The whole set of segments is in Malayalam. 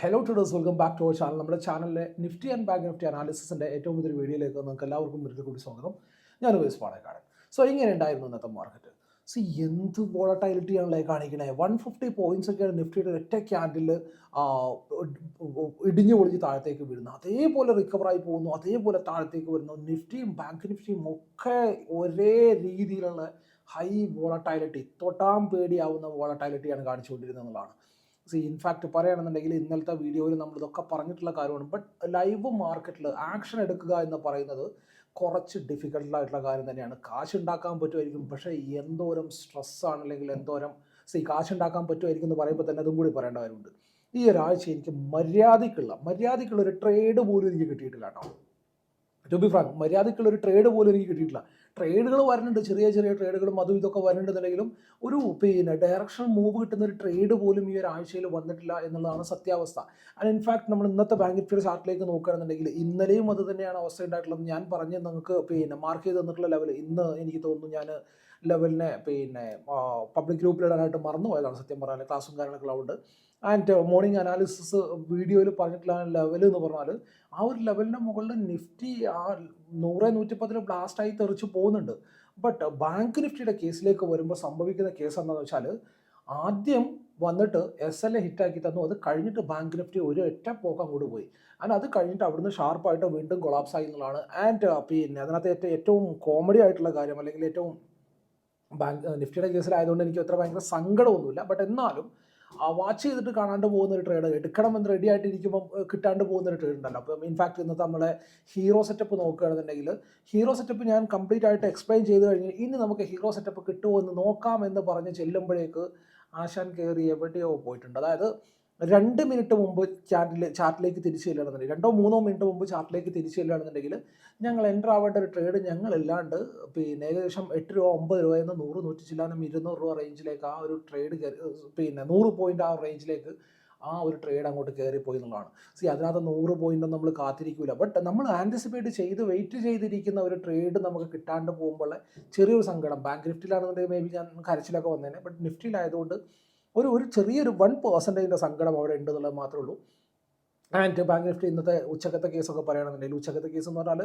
Hello traders welcome back to our channel നമ്മുടെ ചാനലിലെ നിഫ്റ്റി ആൻഡ് ബാങ്ക് നിഫ്റ്റി അനാലിസിസിന്റെ ഏറ്റവും പുതിയ വീഡിയോയിലേക്ക് നിങ്ങൾക്ക് എല്ലാവർക്കും ഒരിക്കൽ കൂടി സ്വാഗതം. ഞാൻ ഉപയോഗിച്ച് പാടേക്കാടൻ സോ ഇങ്ങനെ ഉണ്ടായിരുന്നു ഇന്നത്തെ മാർക്കറ്റ് സോ എന്ത് വോളട്ടൈലിറ്റിയാണല്ലേ കാണിക്കണേ? വൺ ഫിഫ്റ്റി പോയിന്റ്സ് ഒക്കെയാണ് നിഫ്റ്റിയുടെ ഒറ്റ ക്യാൻഡിൽ ഇടിഞ്ഞു പൊളിഞ്ഞ് താഴത്തേക്ക് വീഴുന്നു അതേപോലെ റിക്കവറായി പോകുന്നു. അതേപോലെ താഴത്തേക്ക് വരുന്നു. നിഫ്റ്റിയും ബാങ്ക് നിഫ്റ്റിയും ഒക്കെ ഒരേ രീതിയിലുള്ള ഹൈ വോളട്ടൈലിറ്റി തൊട്ടാം പേടിയാവുന്ന വോളട്ടൈലിറ്റിയാണ് കാണിച്ചുകൊണ്ടിരുന്നത് എന്നുള്ളതാണ്. സി ഇൻഫാക്റ്റ് പറയുകയാണെന്നുണ്ടെങ്കിൽ ഇന്നലത്തെ വീഡിയോയിൽ നമ്മൾ ഇതൊക്കെ പറഞ്ഞിട്ടുള്ള കാര്യമാണ്. ബട്ട് ലൈവ് മാർക്കറ്റിൽ ആക്ഷൻ എടുക്കുക എന്ന് പറയുന്നത് കുറച്ച് ഡിഫിക്കൽട്ടായിട്ടുള്ള കാര്യം തന്നെയാണ്. കാശ് ഉണ്ടാക്കാൻ പറ്റുമായിരിക്കും. പക്ഷേ എന്തോരം സ്ട്രെസ്സാണ് അല്ലെങ്കിൽ എന്തോരം സി കാശ് ഉണ്ടാക്കാൻ പറ്റുമായിരിക്കും എന്ന് പറയുമ്പോൾ തന്നെ അതും കൂടി പറയേണ്ട കാര്യമുണ്ട്. ഈ ഒരാഴ്ച എനിക്ക് മര്യാദയ്ക്കുള്ള മര്യാദയ്ക്കുള്ള ഒരു ട്രേഡ് പോലും എനിക്ക് കിട്ടിയിട്ടില്ല കേട്ടോ. ടു ബി ഫ്രാങ്ക് മര്യാദയ്ക്കുള്ള ഒരു ട്രേഡ് പോലും എനിക്ക് കിട്ടിയിട്ടില്ല. ട്രേഡുകൾ വരുന്നുണ്ട്. ചെറിയ ചെറിയ ട്രേഡുകളും അതും ഇതൊക്കെ വരുന്നുണ്ടെന്നുണ്ടെങ്കിലും ഒരു പിന്നെ ഡയറക്ഷൻ മൂവ് കിട്ടുന്ന ഒരു ട്രേഡ് പോലും ഈ ഒരു ആഴ്ചയിൽ വന്നിട്ടില്ല എന്നുള്ളതാണ് സത്യാവസ്ഥ. ആൻഡ് ഇൻഫാക്ട് നമ്മൾ ഇന്നത്തെ ബാങ്ക് നിഫ്റ്റിയുടെ ചാർട്ടിലേക്ക് നോക്കുകയാണെന്നുണ്ടെങ്കിൽ ഇന്നലെയും അത് തന്നെയാണ് അവസ്ഥ ഉണ്ടായിട്ടുള്ളത്. ഞാൻ പറഞ്ഞ് നിങ്ങൾക്ക് പിന്നെ മാർക്ക് ചെയ്ത് തന്നിട്ടുള്ള ലെവൽ ഇന്ന് എനിക്ക് തോന്നുന്നു ഞാൻ ലെവലിനെ പിന്നെ പബ്ലിക് ഗ്രൂപ്പിലിടാനായിട്ട് മറന്നു പോയതാണ് സത്യം പറഞ്ഞാൽ. ക്ലാസ്സും കാര്യങ്ങളൊക്കെ ഉണ്ട് ആൻഡ് മോർണിംഗ് അനാലിസിസ് വീഡിയോയിൽ പറഞ്ഞിട്ടുള്ള ലെവൽ എന്ന് പറഞ്ഞാൽ ആ ഒരു ലെവലിന്റെ മുകളിൽ നിഫ്റ്റി ആ നൂറ് നൂറ്റിപ്പത്തിന് ബ്ലാസ്റ്റായി തെറിച്ച് പോകുന്നുണ്ട്. ബട്ട് ബാങ്ക് നിഫ്റ്റിയുടെ കേസിലേക്ക് വരുമ്പോൾ സംഭവിക്കുന്ന കേസ് എന്താണെന്ന് വെച്ചാൽ ആദ്യം വന്നിട്ട് എസ് എൽ എ ഹിറ്റാക്കി തന്നു. അത് കഴിഞ്ഞിട്ട് ബാങ്ക് നിഫ്റ്റി ഒരു ഒറ്റ പോക്ക് അങ്ങോട്ട് പോയി. ആൻഡ് അത് കഴിഞ്ഞിട്ട് അവിടുന്ന് ഷാർപ്പായിട്ട് വീണ്ടും കൊളാപ്സ് ആയി എന്നുള്ളതാണ്. ആൻഡ് പിന്നെ അതിനകത്ത് ഏറ്റവും കോമഡി ആയിട്ടുള്ള കാര്യം അല്ലെങ്കിൽ ഏറ്റവും ബാങ്ക് നിഫ്റ്റിയുടെ കേസിലായതുകൊണ്ട് എനിക്ക് അത്ര ഭയങ്കര സങ്കടമൊന്നുമില്ല. ബട്ട് എന്നാലും വാച്ച് ചെയ്തിട്ട് കാണാണ്ട് പോകുന്ന ഒരു ട്രേഡ് എടുക്കണമെന്ന് റെഡി ആയിട്ട് ഇരിക്കുമ്പോൾ കിട്ടാണ്ട് പോകുന്ന ഒരു ട്രേഡ് ഉണ്ടല്ലോ. അപ്പം ഇൻഫാക്ട് ഇന്നത്തെ നമ്മളെ ഹീറോ സെറ്റപ്പ് നോക്കുകയാണെന്നുണ്ടെങ്കിൽ ഹീറോ സെറ്റപ്പ് ഞാൻ കംപ്ലീറ്റ് ആയിട്ട് എക്സ്പ്ലെയിൻ ചെയ്ത് കഴിഞ്ഞ് ഇനി നമുക്ക് ഹീറോ സെറ്റപ്പ് കിട്ടുമോ എന്ന് നോക്കാം എന്ന് പറഞ്ഞ് ചെല്ലുമ്പോഴേക്ക് ആശാൻ കയറി എവിടെയോ പോയിട്ടുണ്ട്. അതായത് രണ്ട് മിനിറ്റ് മുമ്പ് ചാറ്റിൽ ചാർട്ടിലേക്ക് തിരിച്ചു ചെല്ലുകയാണെന്നുണ്ടെങ്കിൽ രണ്ടോ മൂന്നോ മിനിറ്റ് മുമ്പ് ചാർട്ടിലേക്ക് തിരിച്ചു ചെല്ലുകയാണെന്നുണ്ടെങ്കിൽ ഞങ്ങൾ എന്റർ ആവേണ്ട ഒരു ട്രേഡ് ഞങ്ങൾ ഇല്ലാണ്ട് പിന്നെ ഏകദേശം എട്ട് രൂപ ഒമ്പത് രൂപയിൽ നിന്ന് നൂറ് നൂറ്റി ചില്ലാനും ഇരുന്നൂറ് രൂപ റേഞ്ചിലേക്ക് ആ ഒരു ട്രേഡ് പിന്നെ നൂറ് പോയിന്റ് ആ റേഞ്ചിലേക്ക് ആ ഒരു ട്രേഡ് അങ്ങോട്ട് കയറിപ്പോയി എന്നുള്ളതാണ്. സി അതിനകത്ത് നൂറ് പോയിന്റ് നമ്മൾ കാത്തിരിക്കില്ല ബട്ട് നമ്മൾ ആന്റിസിപ്പേറ്റ് ചെയ്ത് വെയിറ്റ് ചെയ്തിരിക്കുന്ന ഒരു ട്രേഡ് നമുക്ക് കിട്ടാണ്ട് പോകുമ്പോൾ ചെറിയൊരു സങ്കടം. ബാങ്ക് നിഫ്റ്റിയിലാണെന്നുണ്ടെങ്കിൽ മേ ബി ഞാൻ കരച്ചിലൊക്കെ വന്നേനെ. ബട്ട് നിഫ്റ്റിയിലായതുകൊണ്ട് ഒരു ഒരു ചെറിയൊരു വൺ പേഴ്സന്റേജിന്റെ സങ്കടം അവിടെ ഉണ്ട് എന്നുള്ളത് മാത്രമേ ഉള്ളൂ. ആൻഡ് ബാങ്ക് നിഫ്റ്റി ഇന്നത്തെ ഉച്ചക്കത്തെ കേസൊക്കെ പറയുകയാണെന്നുണ്ടെങ്കിൽ ഉച്ചക്കത്തെ കേസ് എന്ന് പറഞ്ഞാൽ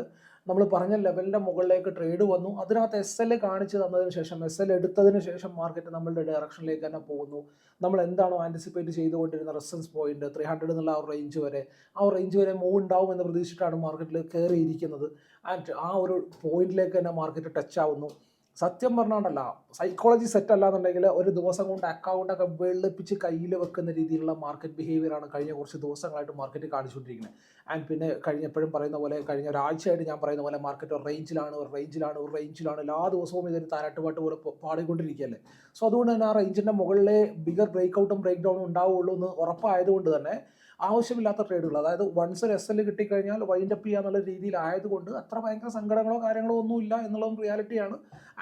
നമ്മൾ പറഞ്ഞ ലെവലിന്റെ മുകളിലേക്ക് ട്രേഡ് വന്നു. അതിനകത്ത് എസ് എൽ കാണിച്ച് തന്നതിന് ശേഷം എസ് എൽ എടുത്തതിന് ശേഷം മാർക്കറ്റ് നമ്മളുടെ ഡയറക്ഷനിലേക്ക് തന്നെ പോകുന്നു. നമ്മൾ എന്താണോ ആന്റിസിപ്പേറ്റ് ചെയ്തുകൊണ്ടിരുന്ന റെസൻസ് പോയിന്റ് ത്രീ ഹൺഡ്രഡ് എന്നുള്ള ആ റേഞ്ച് വരെ ആ റേഞ്ച് വരെ മൂവ് ഉണ്ടാവും എന്ന് പ്രതീക്ഷിച്ചിട്ടാണ് മാർക്കറ്റിൽ കയറിയിരിക്കുന്നത് ആൻഡ് ആ ഒരു പോയിന്റിലേക്ക് തന്നെ മാർക്കറ്റ് ടച്ച് ആവുന്നു. സത്യം പറഞ്ഞാണ്ടല്ല സൈക്കോളജി സെറ്റ് അല്ലാന്നുണ്ടെങ്കിൽ ഒരു ദിവസം കൊണ്ട് അക്കൗണ്ടൊക്കെ വെളുപ്പിച്ച് കയ്യിൽ വെക്കുന്ന രീതിയിലുള്ള മാർക്കറ്റ് ബിഹേവിയർ ആണ് കഴിഞ്ഞ കുറച്ച് ദിവസങ്ങളായിട്ട് മാർക്കറ്റ് കാണിച്ചുകൊണ്ടിരിക്കുന്നത്. ആൻഡ് പിന്നെ കഴിഞ്ഞ എപ്പോഴും പറയുന്ന പോലെ കഴിഞ്ഞ ഒരാഴ്ചയായിട്ട് ഞാൻ പറയുന്ന പോലെ മാർക്കറ്റ് ഒരു റേഞ്ചിലാണ് ഒരു റേഞ്ചിലാണ് ഒരു റേഞ്ചിലാണ് എല്ലാ ദിവസവും ഇതൊരു താരാട്ടുപാട്ട് പോലെ പാടിക്കൊണ്ടിരിക്കുകയല്ലേ? സോ അതുകൊണ്ട് തന്നെ ആ റേഞ്ചിന്റെ മുകളിലെ ബിഗർ ബ്രേക്ക് ഔട്ടും ബ്രേക്ക് ഡൗണും ഉണ്ടാവുള്ളൂ എന്ന് ഉറപ്പായതുകൊണ്ട് തന്നെ ആവശ്യമില്ലാത്ത ട്രേഡുകൾ അതായത് വൺസ് ഒരു എസ് എൽ കിട്ടിക്കഴിഞ്ഞാൽ വൈൻഡ് അപ്പ് ചെയ്യാന്നുള്ള രീതിയിലായതുകൊണ്ട് അത്ര ഭയങ്കര സങ്കടങ്ങളോ കാര്യങ്ങളോ ഒന്നുമില്ല എന്നുള്ളതും റിയാലിറ്റിയാണ്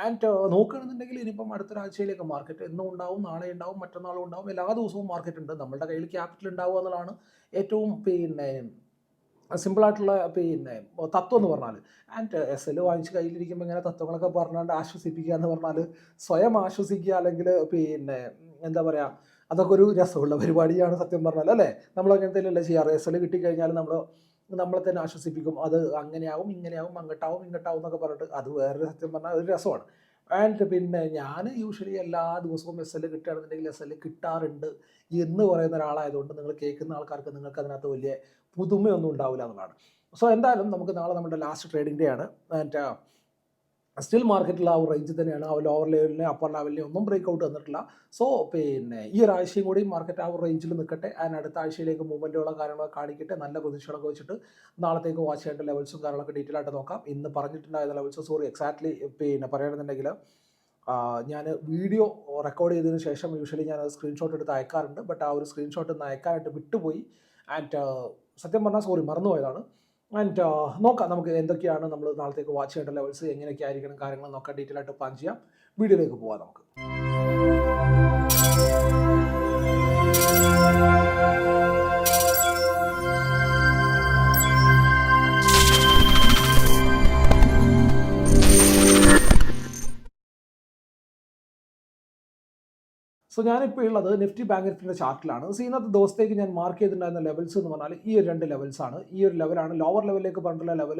ആൻഡ് നോക്കുകയാണെന്നുണ്ടെങ്കിൽ ഇനിയിപ്പം അടുത്തൊരാഴ്ചയിലേക്ക് മാർക്കറ്റ് എന്നും ഉണ്ടാവും നാളെ ഉണ്ടാവും മറ്റന്നാളും ഉണ്ടാവും. എല്ലാ ദിവസവും മാർക്കറ്റ് ഉണ്ട്. നമ്മളുടെ കയ്യിൽ ക്യാപിറ്റൽ ഉണ്ടാവുക എന്നുള്ളതാണ് ഏറ്റവും പിന്നെ സിമ്പിളായിട്ടുള്ള പിന്നെ തത്വം എന്ന് പറഞ്ഞാൽ ആൻഡ് എസ് എൽ വാങ്ങിച്ച് കയ്യിലിരിക്കുമ്പോൾ ഇങ്ങനെ തത്വങ്ങളൊക്കെ പറഞ്ഞുകൊണ്ട് ആശ്വസിപ്പിക്കുക എന്ന് പറഞ്ഞാൽ സ്വയം ആശ്വസിക്കുക അല്ലെങ്കിൽ പിന്നെ എന്താ പറയുക അതൊക്കെ ഒരു രസമുള്ള പരിപാടിയാണ് സത്യം പറഞ്ഞാൽ അല്ലേ? നമ്മൾ അങ്ങനത്തെ ചെയ്യാറ്. എസ് എൽ കിട്ടിക്കഴിഞ്ഞാൽ നമ്മൾ നമ്മളെ തന്നെ ആശ്വസിപ്പിക്കും. അത് അങ്ങനെയാവും ഇങ്ങനെയാവും അങ്ങോട്ടാവും ഇങ്ങോട്ടാവും എന്നൊക്കെ പറഞ്ഞിട്ട് അത് വേറൊരു സത്യം പറഞ്ഞാൽ അതൊരു രസമാണ്. ആൻഡ് പിന്നെ ഞാൻ യൂഷ്വലി എല്ലാ ദിവസവും എസ് എൽ കിട്ടുകയാണെന്നുണ്ടെങ്കിൽ എസ് എൽ കിട്ടാറുണ്ട് എന്ന് പറയുന്ന ഒരാളായതുകൊണ്ട് നിങ്ങൾ കേൾക്കുന്ന ആൾക്കാർക്ക് നിങ്ങൾക്ക് അതിനകത്ത് വലിയ പുതുമയൊന്നും ഉണ്ടാവില്ല എന്നുള്ളതാണ്. സോ എന്തായാലും നമുക്ക് നാളെ നമ്മുടെ ലാസ്റ്റ് ട്രേഡിംഗ് ഡേ ആണ്. ആൻഡ് സ്റ്റിൽ മാർക്കറ്റിൽ ആ ഒരു റേഞ്ചിൽ തന്നെയാണ്. ആ ലോവർ ലെവലിനെ അപ്പർ ലെവലിനെ ഒന്നും ബ്രേക്ക് ഔട്ട് വന്നിട്ടില്ല. സോ പിന്നെ ഈ ഒരാഴ്ചയും കൂടി മാർക്കറ്റ് ആ ഒരു റേഞ്ചിൽ നിൽക്കട്ടെ. അതിന് അടുത്ത ആഴ്ചയിലേക്ക് മൂവ്മെന്റുകളോ കാര്യങ്ങളൊക്കെ കാണിക്കട്ടെ. നല്ല പ്രതീക്ഷകളൊക്കെ വെച്ചിട്ട് നാളത്തേക്ക് വാച്ച് ചെയ്യേണ്ട ലെവൽസും കാര്യങ്ങളൊക്കെ ഡീറ്റെയിൽ ആയിട്ട് നോക്കാം. ഇന്ന് പറഞ്ഞിട്ടുണ്ടായിരുന്ന ലെവൽസ് സോറി എക്സാക്ട്ലി പിന്നെ പറയുകയാണെന്നുണ്ടെങ്കിൽ ഞാൻ വീഡിയോ റെക്കോർഡ് ചെയ്തതിന് ശേഷം യൂഷ്വലി ഞാൻ സ്ക്രീൻഷോട്ട് എടുത്ത് അയക്കാറുണ്ട്. ബട്ട് ആ ഒരു സ്ക്രീൻഷോട്ട് ഒന്ന് അയക്കാനായിട്ട് വിട്ടുപോയി. ആൻഡ് സത്യം പറഞ്ഞാൽ സോറി മറന്നുപോയതാണ്. ആൻഡ് നോക്കാം. നമുക്ക് എന്തൊക്കെയാണ് നമ്മൾ നാളത്തേക്ക് വാച്ച് ചെയ്യേണ്ട ലെവൽസ് എങ്ങനെയൊക്കെ ആയിരിക്കണം കാര്യങ്ങൾ നോക്കാം ഡീറ്റെയിൽ ആയിട്ട് പ്ലാൻ ചെയ്യാം. വീഡിയോയിലേക്ക് പോവാം നമുക്ക്. സോ ഞാനിപ്പോൾ ഉള്ളത് നിഫ്റ്റി ബാങ്ക് നിഫ്റ്റിന്റെ ചാർട്ടിലാണ് സോ ഇന്നത്തെ ദിവസത്തേക്ക് ഞാൻ മാർക്ക് ചെയ്തിട്ടുണ്ടായിരുന്ന ലെവൽസ് എന്ന് പറഞ്ഞാൽ ഈ ഒരു രണ്ട് ലെവൽസാണ് ഈ ഒരു ലെവലാണ് ലോവർ ലെവലിലേക്ക് പറഞ്ഞിട്ടുള്ള ലെവൽ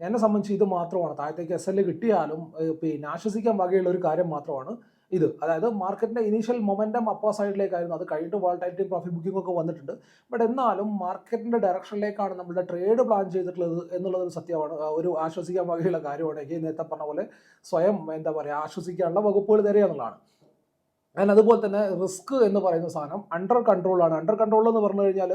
എന്നെ സംബന്ധിച്ച് ഇത് മാത്രമാണ്. താഴത്തേക്ക് എസ് എൽ കിട്ടിയാലും പിന്നെ ആശ്വസിക്കാൻ വകയുള്ള ഒരു കാര്യം മാത്രമാണ് ഇത്. അതായത് മാർക്കറ്റിന്റെ ഇനീഷ്യൽ മൊമെന്റം അപ്പോ സൈഡിലേക്കായിരുന്നു അത് കഴിഞ്ഞിട്ട് വോൾട്ടാലിറ്റി പ്രോഫിറ്റ് ബുക്കിംഗ് ഒക്കെ വന്നിട്ടുണ്ട്. ബട്ട് എന്നാലും മാർക്കറ്റിന്റെ ഡയറക്ഷനിലേക്കാണ് നമ്മുടെ ട്രേഡ് പ്ലാൻ ചെയ്തിട്ടുള്ളത് എന്നുള്ളത് സത്യമാണ്. ഒരു ആശ്വസിക്കാൻ വകയുള്ള കാര്യമാണ്. എനിക്ക് നേരത്തെ പറഞ്ഞ പോലെ സ്വയം എന്താ പറയുക ആശ്വസിക്കാനുള്ള വകുപ്പുകൾ തരിക എന്നുള്ളതാണ്. ആൻഡ് അതുപോലെ തന്നെ റിസ്ക് എന്ന് പറയുന്ന സാധനം അണ്ടർ കൺട്രോളാണ് അണ്ടർ കൺട്രോൾ എന്ന് പറഞ്ഞു കഴിഞ്ഞാൽ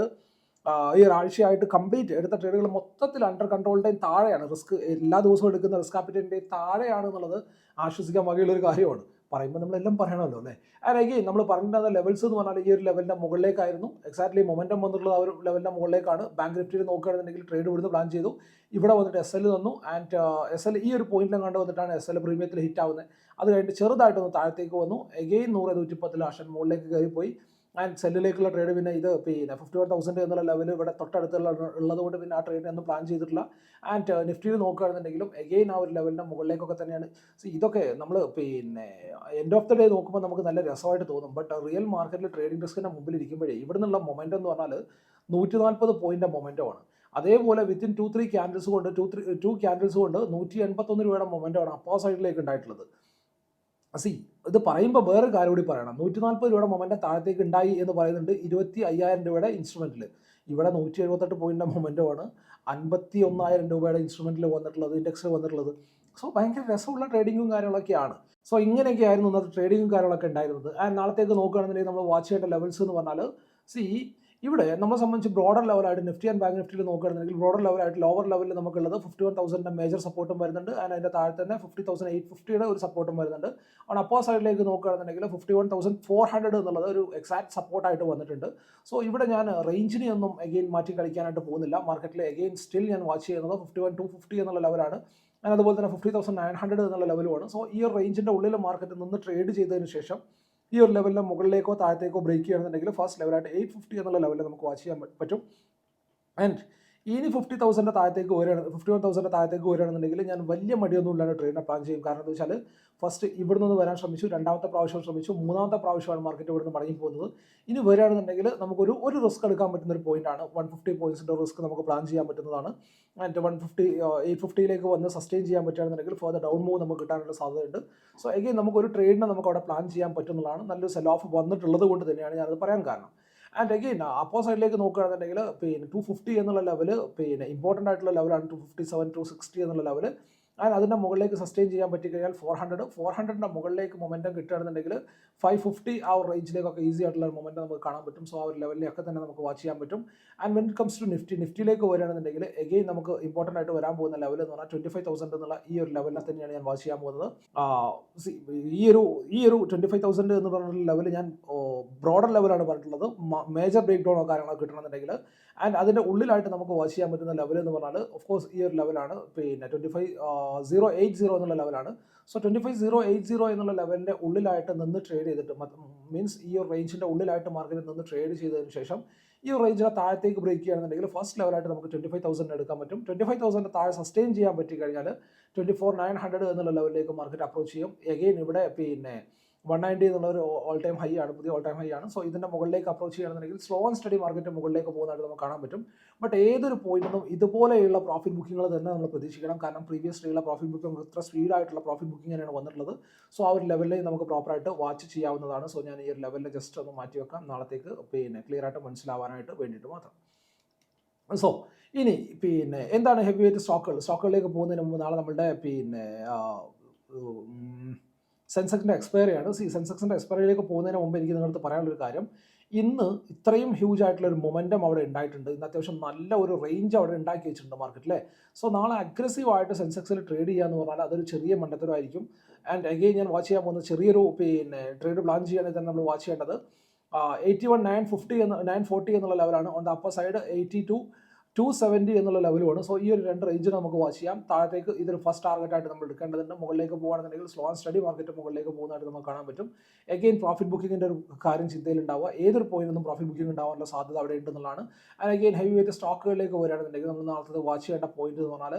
ഈ ഒരാഴ്ചയായിട്ട് കംപ്ലീറ്റ് എടുത്ത ട്രേഡുകൾ മൊത്തത്തിൽ അണ്ടർ കൺട്രോളിന്റെയും താഴെയാണ്. റിസ്ക് എല്ലാ ദിവസവും എടുക്കുന്ന റിസ്ക് ആപ്പിറ്റിന്റെയും താഴെയാണ് എന്നുള്ളത് ആശ്വസിക്കാൻ വകയുള്ളൊരു കാര്യമാണ്. പറയുമ്പോൾ നമ്മളെല്ലാം പറയണമല്ലോ അല്ലേ? ആൻഡ് അഗെയിൻ നമ്മൾ പറഞ്ഞിട്ടുള്ള ലെവൽസ് എന്ന് പറഞ്ഞാൽ ഈ ഒരു ലെവലിന്റെ മുകളിലേക്കായിരുന്നു. എക്സാക്ട്ലി മൊമെന്റം വന്നിട്ടുള്ള ആ ഒരു ലെവലിന്റെ മുകളിലേക്കാണ് ബാങ്ക് നിഫ്റ്റിയിൽ നോക്കുകയാണെന്നുണ്ടെങ്കിൽ ട്രേഡ് ഇവിടുന്ന് പ്ലാൻ ചെയ്തു. ഇവിടെ വന്നിട്ട് എസ് എൽ തന്നു. ആൻഡ് എസ് എൽ ഈ ഒരു പോയിന്റിലും കണ്ട് വന്നിട്ടാണ് എസ് എൽ പ്രീമിയത്തിൽ ഹിറ്റ് ആവുന്നത്. അത് കഴിഞ്ഞിട്ട് ചെറുതായിട്ടൊന്ന് താഴത്തേക്ക് വന്നു. എഗെയിൻ നൂറ് നൂറ്റിപ്പത്തിൽ ആഷൻ മുകളിലേക്ക് കയറിപ്പോയി. ആൻഡ് സെല്ലിലേക്കുള്ള ട്രേഡ് പിന്നെ ഇത് പിന്നെ ഫിഫ്റ്റി വൺ തൗസൻഡ് എന്നുള്ള ലെവൽ ഇവിടെ തൊട്ടടുത്തുള്ള ഉള്ളത് കൊണ്ട് പിന്നെ ആ ട്രേഡ് ഒന്നും പ്ലാൻ ചെയ്തിട്ടില്ല. ആൻഡ് നിഫ്റ്റിയിൽ നോക്കുകയാണെന്നുണ്ടെങ്കിലും എഗെയിൻ ആ ഒരു ലെവലിന്റെ മുകളിലേക്കൊക്കെ തന്നെയാണ്. സോ ഇതൊക്കെ നമ്മൾ പിന്നെ എൻഡ് ഓഫ് ദ ഡേ നോക്കുമ്പോൾ നമുക്ക് നല്ല രസമായിട്ട് തോന്നും. ബട്ട് റിയൽ മാർക്കറ്റിൽ ട്രേഡിംഗ് റിസ്കിന്റെ മുമ്പിൽ ഇരിക്കുമ്പോഴേ ഇവിടെ നിന്നുള്ള മൊമെന്റ് എന്ന് പറഞ്ഞാൽ നൂറ്റി നാൽപ്പത് പോയിന്റെ മൊമെന്റമാണ് അതേപോലെ വിത്തിൻ ടു ത്രീ ക്യാൻഡിൽസ് കൊണ്ട് ടു ത്രീ ടു ക്യാൻഡിൽസ് കൊണ്ട് നൂറ്റി എൺപത്തൊന്ന് രൂപയുടെ മൊമെന്റമാണ് അപ്പോ സൈഡിലേക്ക് ഉണ്ടായിട്ടുള്ളത്. സി ഇത് പറയുമ്പോൾ വേറൊരു കാര്യം കൂടി പറയണം. നൂറ്റി നാൽപ്പത് രൂപയുടെ മൊമെന്റ് താഴത്തേക്ക് ഉണ്ടായി എന്ന് പറയുന്നുണ്ട് ഇരുപത്തി അയ്യായിരം രൂപയുടെ ഇൻസ്ട്രുമെന്റിൽ ഇവിടെ നൂറ്റി എഴുപത്തെട്ട് പോയിന്റെ മൊമെന്റുമാണ് അൻപത്തി ഒന്നായിരം രൂപയുടെ ഇൻസ്ട്രുമെന്റിൽ വന്നിട്ടുള്ളത് ഇൻഡെക്സിൽ വന്നിട്ടുള്ളത്. സോ ഭയങ്കര രസമുള്ള ട്രേഡിങ്ങും കാര്യങ്ങളൊക്കെയാണ്. സോ ഇങ്ങനെയൊക്കെ ആയിരുന്നു ഇന്നത്തെ ട്രേഡിങ്ങും കാര്യങ്ങളൊക്കെ ഉണ്ടായിരുന്നത്. ആൻഡ് നാളത്തേക്ക് നോക്കുകയാണെന്നുണ്ടെങ്കിൽ നമ്മൾ വാച്ച് ചെയ്യേണ്ട ലെവൽസ് എന്ന് പറഞ്ഞാൽ സി ഇവിടെ നമ്മളെ സംബന്ധിച്ച് ബ്രോഡർ ലെവലായിട്ട് നിഫ്റ്റി ആൻഡ് ബാങ്ക് നിഫ്റ്റിയിൽ നോക്കുകയാണെന്നുണ്ടെങ്കിൽ ബ്രോഡർ ലെവലായിട്ട് ലോവർ ലെവലിൽ നമുക്കുള്ളത് ഫിഫ്റ്റി വൺ തൗസൻഡിന്റെ മേജർ സപ്പോർട്ടും വരുന്നുണ്ട്. ആൻഡ് അതിന്റെ താഴെ തന്നെ ഫിഫ്റ്റി തൗസൻഡ് എയ്റ്റ് ഫിഫ്റ്റിയുടെ ഒരു സപ്പോർട്ടും വരുന്നുണ്ട്. ഓൺ അപ്പോ സൈഡിലേക്ക് നോക്കുകയാണെന്നുണ്ടെങ്കിൽ fifty one thousand four hundred എന്നുള്ളത് ഒരു എക്സാക്ട് സപ്പോർട്ടായിട്ട് വന്നിട്ടുണ്ട്. സോ ഇവിടെ ഞാൻ റേഞ്ചിനെ ഒന്നും എഗെയിൻ മാറ്റി കളിക്കാനായിട്ട് പോകുന്നില്ല. മാർക്കറ്റിൽ എഗെയിൻ സ്റ്റിൽ ഞാൻ വാച്ച് ചെയ്യുന്നത് ഫിഫ്റ്റി വൺ ടു ഫിഫ്റ്റി എന്നുള്ള ലെവലാണ് അതുപോലെ തന്നെ ഫിഫ്റ്റി തൗസൻഡ് നയൻ ഹൺഡ്രഡ് എന്നുള്ള ലെവലുമാണ് സോ ഈ റേഞ്ചിന്റെ ഉള്ളിൽ മാർക്കറ്റിൽ നിന്ന് ട്രേഡ് ചെയ്തതിന് ശേഷം ഈ ഒരു ലെവലിന് മുകളിലേക്കോ താഴത്തേക്കോ ബ്രേക്ക് ചെയ്യുകയാണെന്നുണ്ടെങ്കിൽ ഫസ്റ്റ് ലെവലായിട്ട് എയ്റ്റ് ഫിഫ്റ്റി എന്നുള്ള ലെവലിൽ നമുക്ക് വാച്ച് ചെയ്യാൻ പറ്റും. ആൻഡ് ഇനി ഫിഫ്റ്റി തൗസൻഡ് താഴത്തേക്ക് വരികയാണ് ഫിഫ്റ്റി വൺ തൗസൻഡ് താഴത്തേക്ക് വരികയാണെന്നുണ്ടെങ്കിൽ ഞാൻ വലിയ മടിയൊന്നും ഇല്ലാണ്ട് ട്രെയിനിനെ പ്ലാൻ ചെയ്യും. കാരണം എന്താ വെച്ചാൽ ഫസ്റ്റ് ഇവിടെ നിന്ന് വരാൻ ശ്രമിച്ചു രണ്ടാമത്തെ പ്രാവശ്യം ശ്രമിച്ചു മൂന്നാമത്തെ പ്രാവശ്യമാണ് മാർക്കറ്റ് ഇവിടെ നിന്ന് മടങ്ങി പോകുന്നത്. ഇനി വരികയാണെന്നുണ്ടെങ്കിൽ നമുക്കൊരു ഒരു റിസ്ക് എടുക്കാൻ പറ്റുന്ന ഒരു പോയിന്റാണ് വൺ ഫിഫ്റ്റി പോയിന്റ്സിന്റെ റിസ്ക് നമുക്ക് പ്ലാൻ ചെയ്യാൻ പറ്റുന്നതാണ്. ആൻഡ് വൺ ഫിഫ്റ്റി എയ്റ്റ് ഫിഫ്റ്റിയിലേക്ക് വന്ന് സസ്റ്റെയിൻ ചെയ്യാൻ പറ്റുകയാണെന്നുണ്ടെങ്കിൽ ദ ഡൗൺ മൂവ് നമുക്ക് കിട്ടാനുള്ള സാധ്യതയുണ്ട്. സോ എഗെയിൻ നമുക്കൊരു ട്രേഡിനെ നമുക്ക് അവിടെ പ്ലാൻ ചെയ്യാൻ പറ്റുന്നതാണ്. നല്ലൊരു സെൽ ഓഫ് വന്നിട്ടുള്ളത് കൊണ്ട് തന്നെയാണ് ഞാനത് പറയാൻ കാരണം. ആൻഡ് അഗെയിൻ അപ്പോ സൈഡിലേക്ക് നോക്കുകയാണെന്നുണ്ടെങ്കിൽ പിന്നെ ടു ഫിഫ്റ്റി എന്നുള്ള ലെവൽ പിന്നെ ഇമ്പോർട്ടന്റ് ആയിട്ടുള്ള ലെവലാണ് two fifty seven two sixty എന്നുള്ള ലെവൽ ആൻഡ് അതിന്റെ മുകളിലേക്ക് സസ്റ്റെയിൻ ചെയ്യാൻ പറ്റിക്കഴിഞ്ഞാൽ ഫോർ ഹൺഡ്രഡ് ഫോർ ഹൺഡ്രഡിന്റെ മുകളിലേക്ക് മൊമെന്റം കിട്ടുകയാണെന്നുണ്ടെങ്കിൽ ഫൈവ് ഫിഫ്റ്റി ആ ഒരു റേഞ്ചിലേക്കൊക്കെ ഈസി ആയിട്ടുള്ള മൊമെന്റം നമുക്ക് കാണാൻ പറ്റും. സോ ആ ഒരു ലെവലിലൊക്കെ തന്നെ നമുക്ക് വാച്ച് ചെയ്യാൻ പറ്റും. And when it comes to Nifty നിഫ്റ്റിയിലേക്ക് വരികയാണെന്നുണ്ടെങ്കിൽ എഗെയിൻ നമുക്ക് ഇമ്പോർട്ടന്റ് ആയിട്ട് വരാൻ പോകുന്ന ലെവൽ എന്ന് പറഞ്ഞാൽ ട്വന്റി ഫൈവ് തൗസൻഡ് എന്നുള്ള ഈ ഒരു ലെവലിനെ തന്നെയാണ് ഞാൻ വാച്ച് ചെയ്യാൻ പോകുന്നത്. ഈ ഒരു ഈ ഒരു ട്വന്റി ഫൈവ് തൗസൻഡ് എന്ന് പറഞ്ഞ ലെവൽ ഞാൻ ബ്രോഡർ ലെവലാണ് പറഞ്ഞിട്ടുള്ളത്. മേജർ ബ്രേക്ക് ഡൗണോ കാര്യങ്ങളോ കിട്ടണമെന്നുണ്ടെങ്കിൽ ആൻഡ് അതിന്റെ ഉള്ളിലായിട്ട് നമുക്ക് വാച്ച് ചെയ്യാൻ പറ്റുന്ന ലെവൽ എന്ന് പറഞ്ഞാൽ ഓഫ് കോഴ്സ് ഈ ഒരു ലെവലാണ് പിന്നെ twenty five zero eight zero എന്നുള്ള ലെവലാണ് so twenty five zero eight zero എന്നുള്ള ലെവലിന്റെ ഉള്ളിലായിട്ട് നിന്ന് ട്രേഡ് ചെയ്തിട്ട് മീൻസ് ഈ ഒരു റേഞ്ചിന്റെ ഉള്ളിലായിട്ട് മാർക്കറ്റിൽ നിന്ന് ട്രേഡ് ചെയ്തതിന് ശേഷം ഈ റേഞ്ചിനെ താഴത്തേക്ക് ബ്രേക്ക് ചെയ്യുകയാണെന്നുണ്ടെങ്കിൽ ഫസ്റ്റ് ലെവലായിട്ട് നമുക്ക് ട്വന്റി ഫൈവ് തൗസൻഡ് എടുക്കാൻ പറ്റും. ട്വന്റി ഫൈവ് തൗസൻഡ് താഴെ സസ്റ്റെയിൻ ചെയ്യാൻ പറ്റി കഴിഞ്ഞാൽ ട്വന്റി ഫോർ നയൻ ഹൺഡ്രഡ് എന്നുള്ള ലെവലിലേക്ക് മാർക്കറ്റ് അപ്രോച്ച് ചെയ്യും. എഗെയിൻ ഇവിടെ പിന്നെ വൺ നയന്റി എന്നുള്ള ഒരു ഓൾ ടൈം ഹൈ ആണ് പുതിയ ഓൾ ടൈം ഹൈ ആണ്. സോ ഇതിന്റെ മുകളിലേക്ക് അപ്രോച്ച് ചെയ്യുകയാണെന്നുണ്ടെങ്കിൽ സ്ലോ ആൻഡ് സ്റ്റഡി മാർക്കറ്റ് മുകളിലേക്ക് പോകുന്നതായിട്ട് നമുക്ക് കാണാൻ പറ്റും. ബട്ട് ഏതൊരു പോയിന്റിനും ഇതുപോലെയുള്ള പ്രോഫിറ്റ് ബുക്കിംഗുകൾ തന്നെ നമ്മൾ പ്രതീക്ഷിക്കണം. കാരണം പ്രീവിയസ് ഡേയിലെ പ്രോഫിറ്റ് ബുക്കിംഗ് ഇത്ര സ്പീഡായിട്ടുള്ള പ്രോഫിറ്റ് ബുക്കിംഗ് തന്നെയാണ് വന്നിട്ടുള്ളത്. സോ ആ ഒരു ലെവലിൽ നമുക്ക് പ്രോപ്പറായിട്ട് വാച്ച് ചെയ്യാവുന്നതാണ്. സോ ഞാൻ ഈ ഒരു ലെവലിൽ ജസ്റ്റ് ഒന്ന് മാറ്റി വെക്കാം. നാളത്തേക്ക് പിന്നെ ക്ലിയർ ആയിട്ട് മനസ്സിലാവാനായിട്ട് വേണ്ടിയിട്ട് മാത്രം. സോ ഇനി പിന്നെ എന്താണ് ഹെവി വെയിറ്റ് സ്റ്റോക്കുകൾ സ്റ്റോക്കുകളിലേക്ക് പോകുന്നതിന് മുമ്പ് നാളെ നമ്മളുടെ പിന്നെ സെൻസെക്സിന്റെ എക്സ്പയറി ആണ്. സി സെൻസെക്സിന്റെ എക്സ്പയറിയിലേക്ക് പോകുന്നതിന് മുമ്പ് എനിക്ക് നിങ്ങളടുത്ത് പറയാനുള്ളൊരു കാര്യം. ഇന്ന് ഇത്രയും ഹ്യൂജ് ആയിട്ടുള്ള ഒരു മൊമെന്റം അവിടെ ഉണ്ടായിട്ടുണ്ട്. ഇന്ന് അത്യാവശ്യം നല്ല ഒരു റേഞ്ച് അവിടെ ഉണ്ടാക്കി വെച്ചിട്ടുണ്ട് മാർക്കറ്റിലെ സോ നാളെ അഗ്രസീവ് ആയിട്ട് സെൻസെക്സിൽ ട്രേഡ് ചെയ്യുക എന്ന് പറഞ്ഞാൽ അതൊരു ചെറിയ മണ്ടത്തരമായിരിക്കും. ആൻഡ് അഗെയിൻ ഞാൻ വാച്ച് ചെയ്യാൻ പോകുന്ന ചെറിയൊരു പിന്നെ ട്രേഡ് പ്ലാൻ ചെയ്യാനായി തന്നെ നമ്മൾ വാച്ച് ചെയ്യേണ്ടത്. എയ്റ്റി വൺ നയൻ ഫിഫ്റ്റി എന്ന് നയൻ ഫോർട്ടി എന്നുള്ള ലെവലാണ് on the upper side eighty two two seventy എന്നുള്ള ലെവലുമാണ് സോ ഈ ഒരു രണ്ട് റേഞ്ചിന് നമുക്ക് വാച്ച് ചെയ്യാം. താഴത്തേക്ക് ഇതൊരു ഫസ്റ്റ് ടാർഗറ്റ് ആയിട്ട് നമ്മൾ എടുക്കേണ്ടതുണ്ട്. മുകളിലേക്ക് പോകുകയാണെന്നുണ്ടെങ്കിൽ സ്ലോ ആൻഡ് സ്റ്റഡി മാർക്കറ്റ് മുകളിലേക്ക് പോകുന്നതായിട്ട് നമുക്ക് കാണാൻ പറ്റും. എഗെയിൻ പ്രോഫിറ്റ് ബുക്കിങ്ങിന്റെ ഒരു കാര്യം ചിന്തയിൽ ഉണ്ടാവുക ഏതൊരു പോയിന്റിൽ പ്രോഫിറ്റ് ബുക്കിംഗ് ഉണ്ടാവാനുള്ള സാധ്യത അവിടെ ഉണ്ടെന്നുള്ളതാണ്. ആൻഡ് അഗെയിൻ ഹെവി വെയിറ്റ് സ്റ്റോക്കുകളിലേക്ക് വരികയാണെന്നുണ്ടെങ്കിൽ നമ്മൾ നാളത്തെ വാച്ച് ചെയ്യേണ്ട പോയിന്റ് എന്ന് പറഞ്ഞാൽ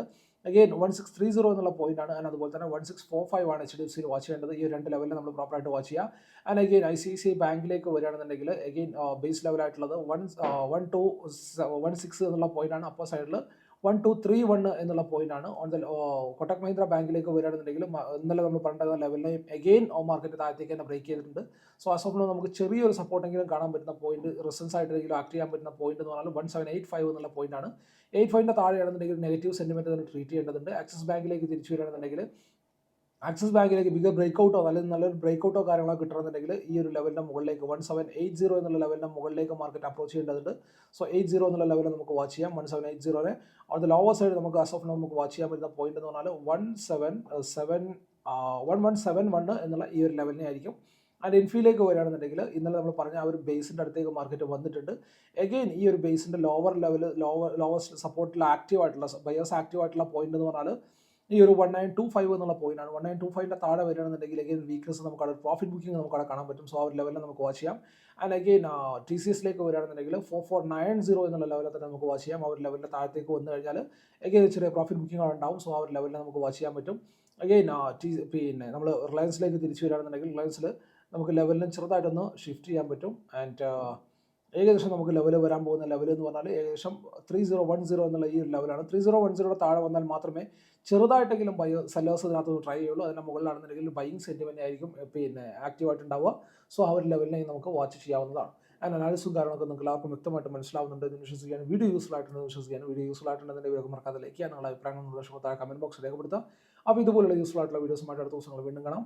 again one six three zero എന്നുള്ള പോയിന്റ് ആണ്. ആൻഡ് അതുപോലെ തന്നെ വൺ സിക്സ് ഫോർ ഫൈവ് ആണ് എച്ച് ഡി എഫ് സിയിൽ വാച്ച് ചെയ്യേണ്ടത്. ഈ രണ്ട് ലെവലിൽ നമ്മൾ പ്രോപ്പറായിട്ട് വാച്ച് ചെയ്യുക and again I C C ബാങ്കിലേക്ക് വരികയാണെന്നുണ്ടെങ്കിൽ again base ലെവലായിട്ടുള്ളത് one one two one six എന്നുള്ള പോയിന്റ് ആണ്. അപ്പർ സൈഡിൽ വൺ ടു ത്രീ വൺ എന്നുള്ള പോയിന്റ് ആണ്. ഓൺ ദ കൊട്ടക് മഹീന്ദ്ര ബാങ്കിലേക്ക് വരികയാണെന്നുണ്ടെങ്കിൽ ഇന്നലെ നമ്മൾ പറഞ്ഞ ലെവലിനെ അഗെയിൻ മാർക്കറ്റ് താഴത്തേക്ക് തന്നെ ബ്രേക്ക് ചെയ്തിട്ടുണ്ട്. സോ ആ സമയത്ത് നമുക്ക് ചെറിയൊരു സപ്പോർട്ടെങ്കിലും കാണാൻ പറ്റുന്ന പോയിന്റ് റിസൻസ് ആയിട്ടെങ്കിലും ആക്ട് ചെയ്യാൻ പറ്റുന്ന പോയിന്റ് എന്ന് പറഞ്ഞാൽ വൺ സെവൻ എയ്റ്റ് ഫൈവ് എന്നുള്ള പോയിന്റ് ആണ്. എയ്റ്റ് ഫൈവിന്റെ താഴെയാണെന്നുണ്ടെങ്കിൽ നെഗറ്റീവ് സെന്റിമെന്റ് തന്നെ ട്രീറ്റ് ചെയ്യേണ്ടതുണ്ട്. ആക്സിസ് ബാങ്കിലേക്ക് തിരിച്ചു വരികയാണെന്നുണ്ടെങ്കിൽ ആക്സിസ് ബാങ്കിലേക്ക് ബിഗർ ബ്രേക്കൗട്ടോ അല്ലെങ്കിൽ നല്ലൊരു ബ്രേക്കൗട്ടോ കാര്യങ്ങളോ കിട്ടണമെന്നുണ്ടെങ്കിൽ ഈ ഒരു ലെവലിന്റെ മുകളിലേക്ക് വൺ സെവൻ എയ്റ്റ് സീറോ എന്നുള്ള ലെവലിന്റെ മുകളിലേക്ക് മാർക്കറ്റ് അപ്രോച്ച് ചെയ്യേണ്ടതുണ്ട്. സോ എയ്റ്റ് സീറോ എന്നുള്ള ലെവലിൽ നമുക്ക് വാച്ച് ചെയ്യാം. വൺ സെവൻ എയ്റ്റ് സീറോനെ അത് ലോവർ സൈഡ് നമുക്ക് അസ് ഓഫ് നമുക്ക് വാച്ച് ചെയ്യാൻ പറ്റുന്ന പോയിന്റ് എന്ന് പറഞ്ഞാൽ one seven seven one one seven one എന്നുള്ള ഈ ഒരു ലെവലിനെ ആയിരിക്കും. ആൻഡ് ഇൻഫിയിലേക്ക് വരികയാണെന്നുണ്ടെങ്കിൽ ഇന്നലെ നമ്മൾ പറഞ്ഞ ആ ഒരു ബേസിന്റെ അടുത്തേക്ക് മാർക്കറ്റ് വന്നിട്ടുണ്ട്. എഗെയിൻ ഈ ഒരു ബേസിന്റെ ലോവർ ലെവൽ ലോവർ ലോവർ സപ്പോർട്ടിൽ ആക്റ്റീവ് ആയിട്ടുള്ള ബയേഴ്സ് ആക്റ്റീവ് ആയിട്ടുള്ള പോയിന്റ് എന്ന് പറഞ്ഞാൽ ഈ ഒരു വൺ നയൻ ടു ഫൈവ് എന്നുള്ള പോയിന്റ് ആണ്. വൺ നയൻ ടു ഫൈവിന്റെ താഴെ വരികയാണെന്നുണ്ടെങ്കിൽ അഗൈൻ വീക്ക്നസ് നമുക്ക് അവിടെ പ്രോഫിറ്റ് ബുക്കിംഗ് നമുക്ക് അവിടെ കാണാൻ പറ്റും. സോ ആ ഒരു ലെവലിൽ നമുക്ക് വാച്ച് ചെയ്യാം. ആൻഡ് അഗൈൻ ടി സി എസിലേക്ക് വരികയാണെന്നുണ്ടെങ്കിൽ ഫോർ ഫോർ നയൻ സീറോ എന്നുള്ള ലെവലിൽ തന്നെ നമുക്ക് വാച്ച് ചെയ്യാം. ആ ഒരു ലെവലിന്റെ താഴത്തേക്ക് വന്നു കഴിഞ്ഞാൽ അഗൈൻ ചെറിയ പ്രോഫിറ്റ് ബുക്കിംഗ് അവിടെ ഉണ്ടാവും. സോ ആ ഒരു ലെവലിൽ നമുക്ക് വാച്ച് ചെയ്യാൻ പറ്റും. അഗൈൻ ടി പിന്നെ നമ്മൾ റിലയൻസിലേക്ക് തിരിച്ചു വരികയാണെന്നുണ്ടെങ്കിൽ റിലയൻസിൽ നമുക്ക് ലെവലിന് ചെറുതായിട്ടൊന്ന് ഷിഫ്റ്റ് ചെയ്യാൻ പറ്റും. ആൻഡ് ഏകദേശം നമുക്ക് ലെവൽ വരാൻ പോകുന്ന ലെവൽ എന്ന് പറഞ്ഞാൽ ഏകദേശം ത്രീ സീറോ വൺ സീറോ എന്നുള്ള ഈ ഒരു ലെവലാണ് ത്രീ സീറോ വൺ സീറോയുടെ താഴെ വന്നാൽ മാത്രമേ ചെറുതായിട്ടെങ്കിലും ബൈ സെല്ലേഴ്സ് ഇതിനകത്ത് ട്രൈ ചെയ്യുള്ളൂ. അതിന്റെ മുകളിലാണെന്നുണ്ടെങ്കിൽ ബൈയിങ് സെന്റിമെന്റ് ആയിരിക്കും പിന്നെ ആക്റ്റീവായിട്ട് ഉണ്ടാവുക സോ ആ ഒരു ലെവലിനെ നമുക്ക് വാച്ച് ചെയ്യാവുന്നതാണ്. അതിന് അനാലിസും കാര്യങ്ങളൊക്കെ നിങ്ങൾക്ക് എല്ലാവർക്കും വ്യക്തമായിട്ട് മനസ്സിലാവുന്നുണ്ട് എന്ന് വിശ്വസിക്കാൻ വീഡിയോ യൂസ്ഫുൾ ആയിട്ടുണ്ടെന്ന് വിശ്വസിക്കാൻ വീഡിയോ യൂസ്ഫുൾ ആയിട്ടുണ്ടെന്ന് വിവരം മറക്കാതെ ലൈക്ക് ചെയ്യാൻ നിങ്ങളുടെ അഭിപ്രായങ്ങൾ നിർദ്ദേശം താഴെ കമന്റ് ബോക്സിൽ രേഖപ്പെടുത്താം അപ്പോൾ ഇതുപോലുള്ള യൂസ്ഫുൾ ആയിട്ടുള്ള വീഡിയോസുമായിട്ട് അടുത്ത ദിവസങ്ങൾ വീണ്ടും കാണാം.